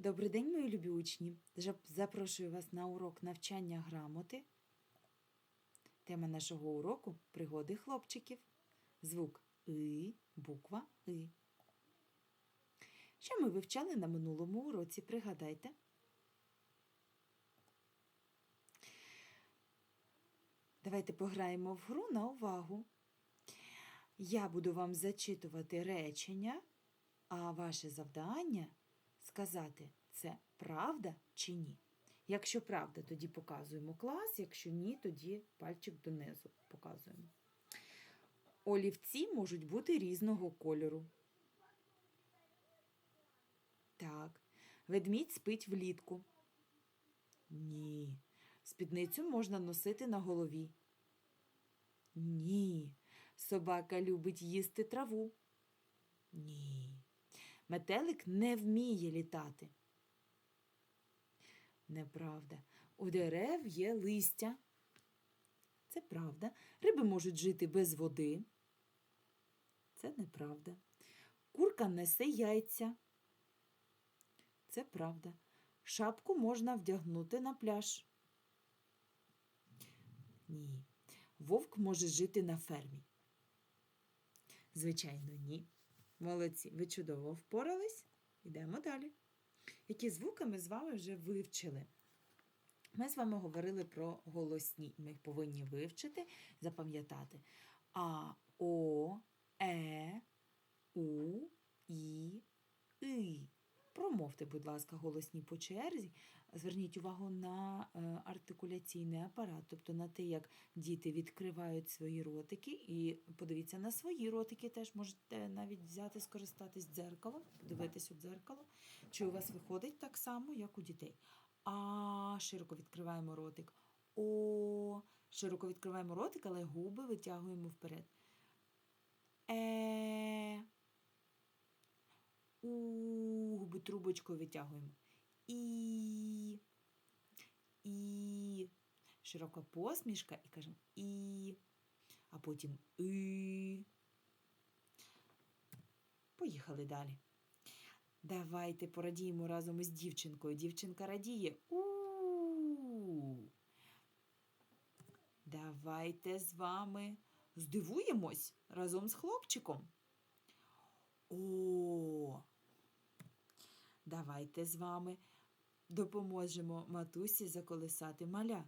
Добрий день, мої любі учні. Запрошую вас на урок навчання грамоти. Тема нашого уроку пригоди хлопчиків. Звук И, буква И. Що ми вивчали на минулому уроці? Пригадайте. Давайте пограємо в гру на увагу. Я буду вам зачитувати речення, а ваше завдання сказати, це правда чи ні. Якщо правда, тоді показуємо клас, якщо ні, тоді пальчик донизу показуємо. Олівці можуть бути різного кольору. Так. Ведмідь спить влітку. Ні. Спідницю можна носити на голові. Ні. Собака любить їсти траву. Ні. Метелик не вміє літати. Неправда. У дерев є листя. Це правда. Риби можуть жити без води. Це неправда. Курка несе яйця. Це правда. Шапку можна вдягнути на пляж. Ні. Вовк може жити на фермі. Звичайно, ні. Молодці, ви чудово впорались. Йдемо далі. Які звуки ми з вами вже вивчили? Ми з вами говорили про голосні. Ми їх повинні вивчити, запам'ятати. А, О, Е, У, І, И. Промовте, будь ласка, голосні по черзі. Зверніть увагу на е, артикуляційний апарат, тобто на те, як діти відкривають свої ротики, і подивіться на свої ротики, теж можете навіть взяти, скористатись дзеркалом, подивитись у дзеркало, чи у вас виходить так само, як у дітей. А широко відкриваємо ротик. О, широко відкриваємо ротик, але губи витягуємо вперед. Е. У губи трубочкою витягуємо. І. І. Широка посмішка і кажемо і. А потім і. Поїхали далі. Давайте порадіємо разом із дівчинкою. Дівчинка радіє. У. Давайте з вами здивуємось разом з хлопчиком. О. Давайте з вами допоможемо матусі заколисати маля.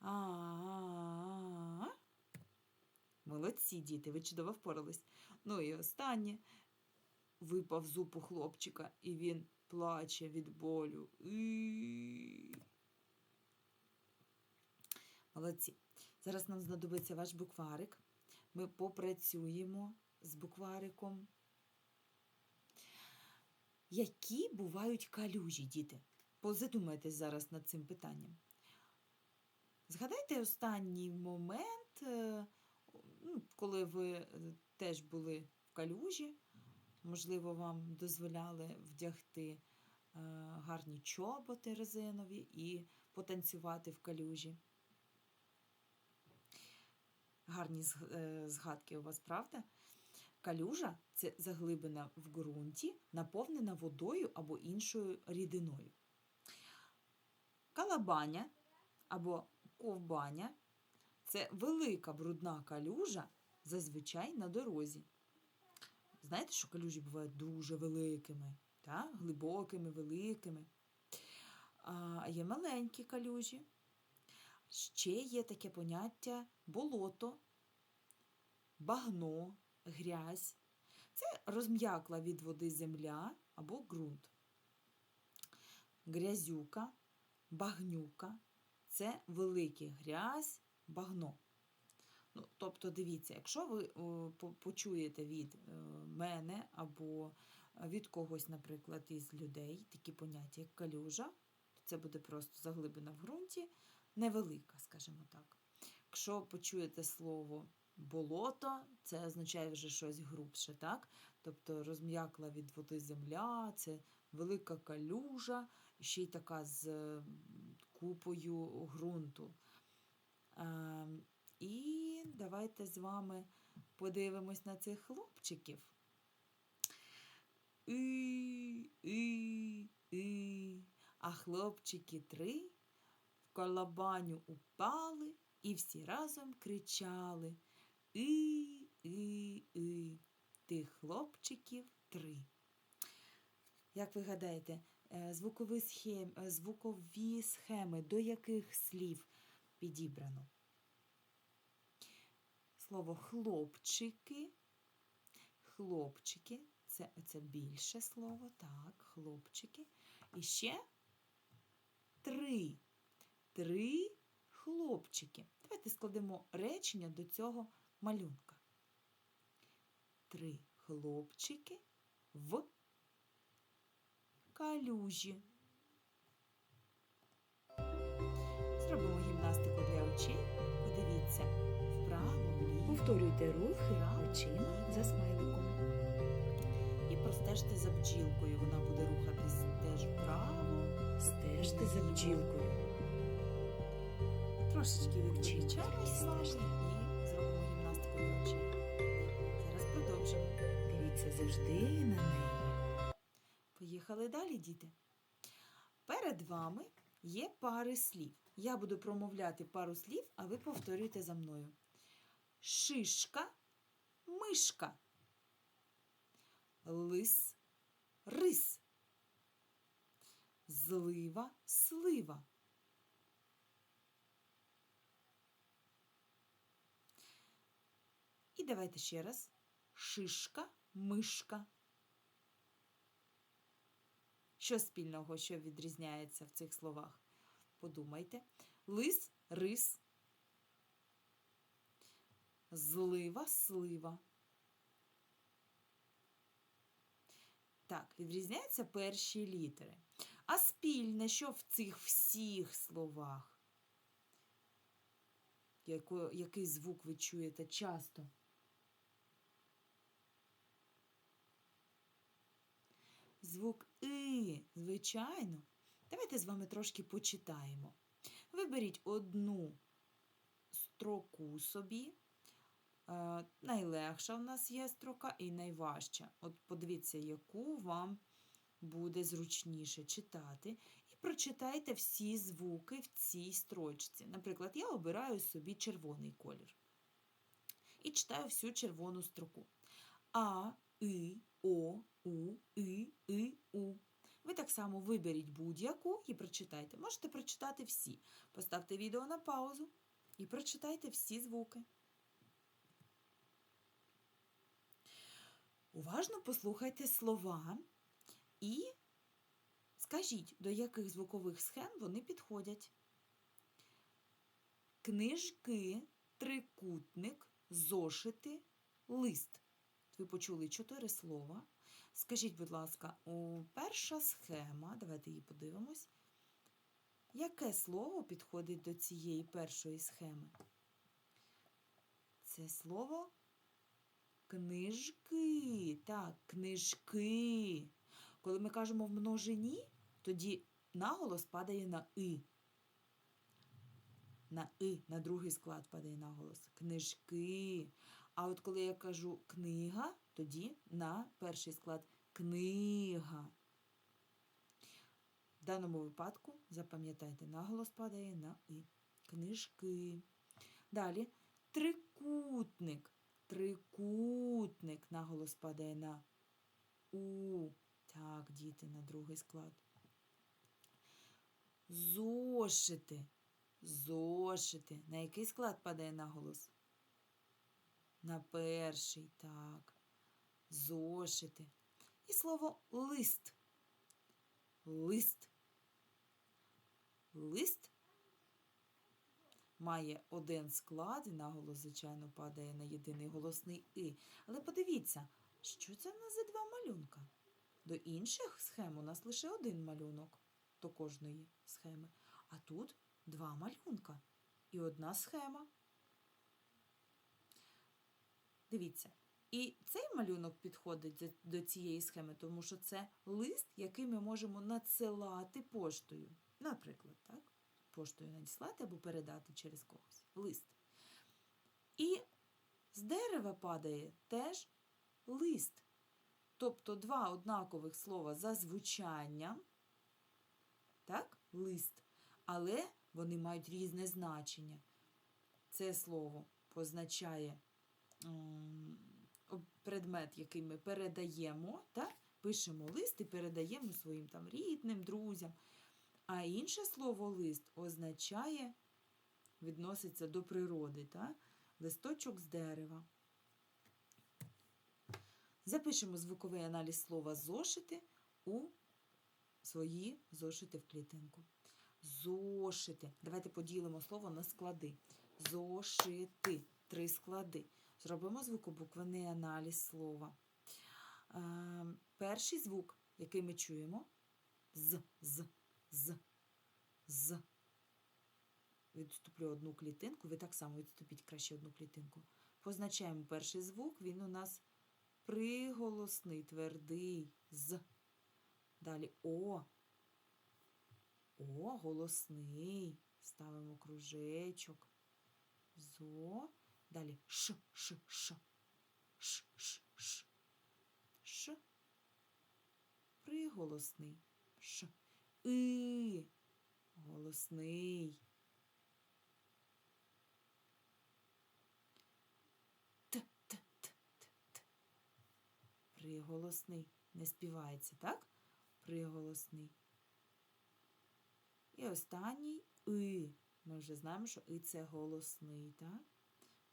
А-а-а. Молодці, діти, ви чудово впорались. Ну і останнє. Випав зуб у хлопчика, і він плаче від болю. Молодці. Зараз нам знадобиться ваш букварик. Ми попрацюємо з буквариком. Які бувають калюжі, діти? Позадумайтесь зараз над цим питанням. Згадайте останній момент, е, ну, коли ви е, теж були в калюжі. Можливо, вам дозволяли вдягти е, гарні чоботи резинові і потанцювати в калюжі. Гарні згадки у вас, правда? Калюжа це заглибина в ґрунті, наповнена водою або іншою рідиною. Калабаня або ковбаня це велика брудна калюжа, зазвичай на дорозі. Знаєте, що калюжі бувають дуже великими, та? глибокими, великими. А є маленькі калюжі. Ще є таке поняття болото, багно, грязь. Це розм'якла від води земля або ґрунт. Грязюка, багнюка це великий грязь, багно. Ну, тобто, дивіться, якщо ви о, почуєте від е, мене або від когось, наприклад, із людей такі поняття, як калюжа, то це буде просто заглибина в ґрунті, невелика, скажімо так. Якщо почуєте слово болото, це означає вже щось грубше, так? Тобто розм'якла від води земля, це велика калюжа, ще й така з купою ґрунту. Ем, І давайте з вами подивимось на цих хлопчиків. І, і, і, хлопчики три в колобаню упали і всі разом кричали І, і, і, тих хлопчиків три. Як ви гадаєте, е, звукові, схем, е, звукові схеми до яких слів підібрано? Слово хлопчики. Хлопчики це, це більше слово, так, хлопчики. І ще три. Три хлопчики. Давайте складемо речення до цього малюнка. Три хлопчики в калюжі. Зробимо гімнастику для очей. Подивіться вправо, вліво. Повторюйте рухи очима за смайликом. І простежте за бджілкою. Вона буде рухатись теж вправо. Стежте за бджілкою. Трошечки відключаємось завжди на неї. Поїхали далі, діти. Перед вами є пари слів. Я буду промовляти пару слів, а ви повторюйте за мною. Шишка, мишка. Лис, рис. Злива, слива. І давайте ще раз. Шишка, мишка. Що спільного, що відрізняється в цих словах? Подумайте. Лис, рис. Злива, слива. Так, відрізняються перші літери. А спільне, що в цих всіх словах? Який звук ви чуєте часто? Звук И, звичайно. Давайте з вами трошки почитаємо. Виберіть одну строку собі. Е, найлегша в нас є строка і найважча. От подивіться, яку вам буде зручніше читати. І прочитайте всі звуки в цій строчці. Наприклад, я обираю собі червоний колір. І читаю всю червону строку. А, И, О, У, И, И, У. Ви так само виберіть будь-яку і прочитайте. Можете прочитати всі. Поставте відео на паузу і прочитайте всі звуки. Уважно послухайте слова і скажіть, до яких звукових схем вони підходять. Книжки, трикутник, зошити, лист. Ви почули чотири слова. Скажіть, будь ласка, перша схема, давайте її подивимось. Яке слово підходить до цієї першої схеми? Це слово книжки. Так, книжки. Коли ми кажемо в множині, тоді наголос падає на и. На и, на другий склад падає наголос. Книжки. А от коли я кажу книга, тоді на перший склад книга. В даному випадку, запам'ятайте, наголос падає на и. Книжки. Далі трикутник. Трикутник. Наголос падає на у. Так, діти, на другий склад. Зошити. Зошити. На який склад падає наголос? На перший, так. Зошити. І слово лист. Лист. Лист має один склад, і наголос, звичайно, падає на єдиний голосний и. Але подивіться, що це в нас за два малюнка? До інших схем у нас лише один малюнок до кожної схеми. А тут два малюнка і одна схема. Дивіться. І цей малюнок підходить до цієї схеми, тому що це лист, який ми можемо надсилати поштою. Наприклад, так? Поштою надіслати або передати через когось. Лист. І з дерева падає теж лист. Тобто два однакових слова за звучанням, так? Лист. Але вони мають різне значення. Це слово позначає предмет, який ми передаємо, так? пишемо лист і передаємо своїм там рідним, друзям. А інше слово лист означає, відноситься до природи, так? листочок з дерева. Запишемо звуковий аналіз слова зошити у свої зошити в клітинку. Зошити. Давайте поділимо слово на склади. Зошити. Три склади. Зробимо звукобуквений аналіз слова. Е, перший звук, який ми чуємо, з, з, з, з. Відступлю одну клітинку, ви так само відступіть краще одну клітинку. Позначаємо перший звук, він у нас приголосний, твердий з. Далі О. О, голосний. Ставимо кружечок. Зо. Ш, Ш, Ш. Ш, Ш, Ш. Ш. Приголосний. Ш. И. Голосний. Т, Т, Т, Т, Т. Приголосний. Не співається, так? Приголосний. І останній И. Ми вже знаємо, що И це голосний, так?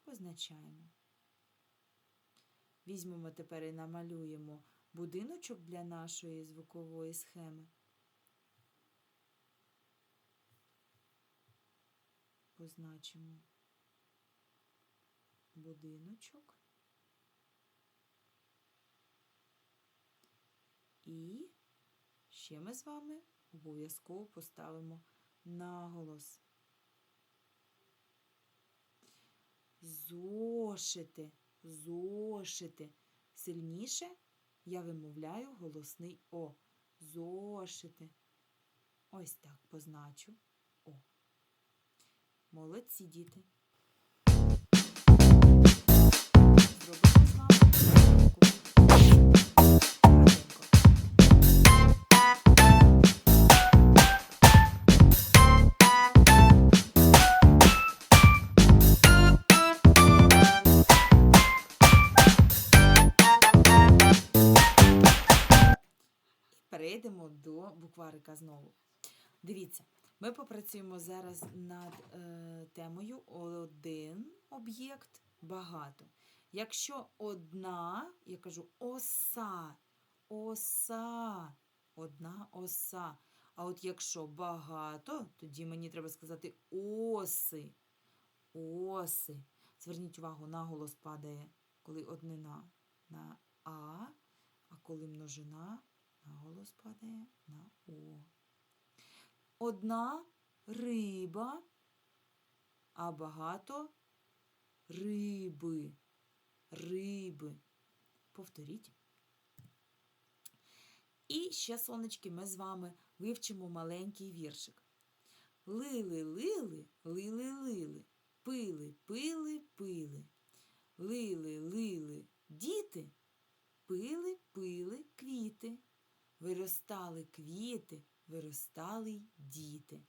Позначаємо. Візьмемо тепер і намалюємо будиночок для нашої звукової схеми. Позначимо будиночок. І ще ми з вами обов'язково поставимо наголос. Зошити, зошити. Сильніше я вимовляю голосний О. Зошити. Ось так позначу О. Молодці діти. Букварика знову. Дивіться, ми попрацюємо зараз над е, темою один об'єкт багато. Якщо одна, я кажу оса, оса, одна оса. А от якщо багато, тоді мені треба сказати оси. Оси. Зверніть увагу, наголос падає, коли однина на А, а коли множина, наголос падає на О. Одна риба, а багато риби. Риби. Повторіть. І ще, сонечки, ми з вами вивчимо маленький віршик. Лили, лили, лили, лили, пили, пили, пили. Лили, лили, діти, пили, пили квіти. Виростали квіти, виростали й діти.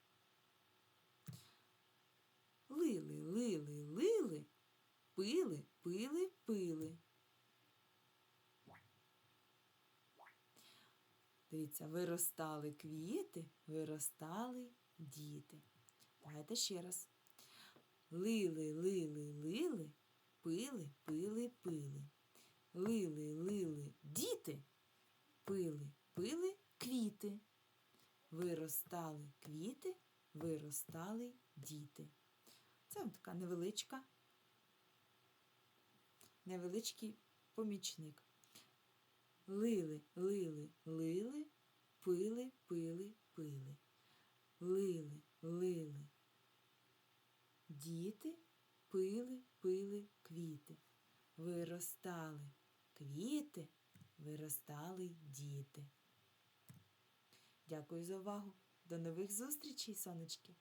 Лили, лили, лили, пили, пили, пили. Дивіться, виростали квіти, виростали діти. Давайте ще раз. Лили, лили, лили, пили, пили, пили. Лили, лили, діти, пили, пили квіти. Виростали квіти, виростали діти. Це така невеличка, невеличкий помічник. Лили, лили, лили, пили, пили, пили. Лили, лили. Діти пили, пили квіти. Виростали квіти, виростали діти. Дякую за увагу. До нових зустрічей, сонечки!